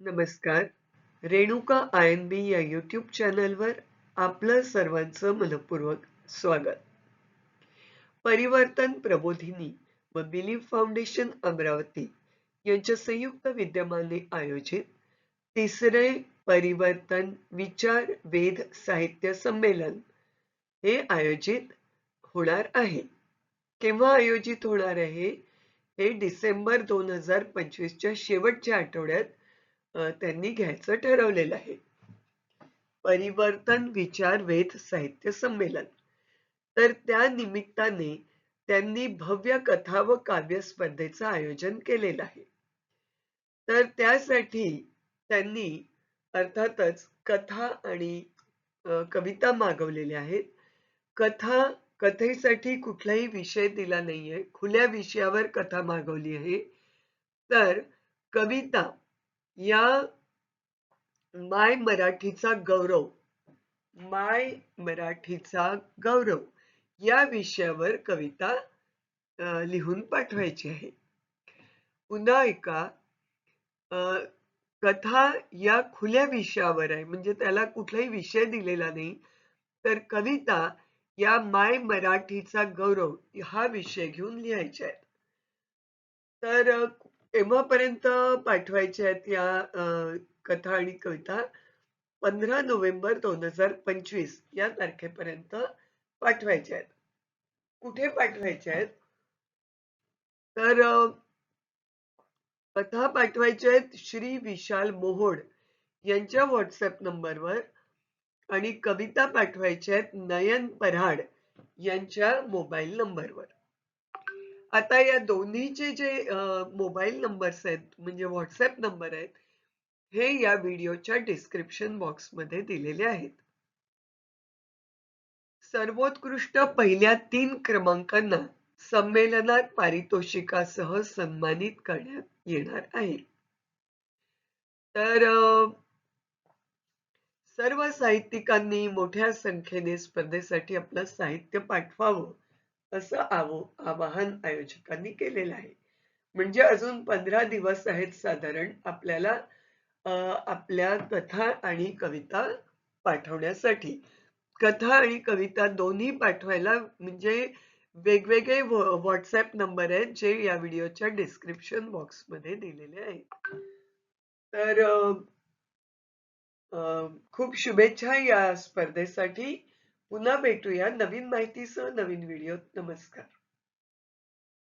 नमस्कार. Renuka I N बी या YouTube चॅनलवर आपलं सर्वांचं मनपूर्वक स्वागत. परिवर्तन प्रबोधिनी व बिलीफ फाउंडेशन अमरावती यांच्या संयुक्त विद्यमाने आयोजित तिसरे परिवर्तन विचार वेध साहित्य संमेलन हे आयोजित होणार आहे. केव्हा आयोजित होणार आहे? हे डिसेंबर दोन हजार पंचवीसच्या शेवटच्या आठवड्यात त्यांनी घ्यायचं ठरवलेलं आहे. परिवर्तन विचार वेध साहित्य संमेलन. तर त्या निमित्ताने त्यांनी भव्य कथा व काव्य स्पर्धेचं आयोजन केलेलं आहे. तर त्यासाठी त्यांनी अर्थातच कथा आणि कविता मागवलेल्या आहेत. कथा कथेसाठी कुठलाही विषय दिला नाहीये. खुल्या विषयावर कथा मागवली आहे. तर कविता या माय मराठीचा गौरव माय मराठीचा गौरव या विषयावर कविता लिहून पाठवायची आहे. पुन्हा एका कथा या खुल्या विषयावर आहे म्हणजे त्याला कुठलाही विषय दिलेला नाही तर कविता या माय मराठीचा गौरव हा विषय घेऊन लिहायच्या आहेत. तर केव्हापर्यंत पाठवायच्या आहेत या अ, कथा आणि कविता पंधरा नोव्हेंबर दोन हजार पंचवीस या तारखेपर्यंत पाठवायच्या आहेत. कुठे पाठवायच्या आहेत? तर अ, कथा पाठवायच्या आहेत श्री विशाल मोहोड यांच्या व्हॉट्सअप नंबरवर आणि कविता पाठवायच्या आहेत नयन पराड यांच्या मोबाईल नंबरवर. आता या दोन्हीचे जे मोबाईल नंबर्स आहेत म्हणजे व्हॉट्सअप नंबर आहेत हे या व्हिडिओच्या डिस्क्रिप्शन बॉक्समध्ये दिलेले आहेत. सर्वोत्कृष्ट पहिल्या तीन क्रमांकांना संमेलनात पारितोषिकासह सन्मानित करण्यात येणार आहे. तर सर्व साहित्यिकांनी मोठ्या संख्येने स्पर्धेसाठी आपलं साहित्य पाठवावं. असं आव आवाहन आयोजकांनी केलेलं आहे. म्हणजे अजून पंधरा दिवस आहेत साधारण आपल्याला आपल्या कथा आणि कविता पाठवण्यासाठी. कथा आणि कविता दोन्ही पाठवायला म्हणजे वेगवेगळे व्हॉट्सअप नंबर आहेत जे या व्हिडिओच्या डिस्क्रिप्शन बॉक्समध्ये दिलेले आहेत. तर खूप शुभेच्छा या स्पर्धेसाठी. पुन्हा भेटूया नवीन माहितीसह नवीन व्हिडिओ नमस्कार.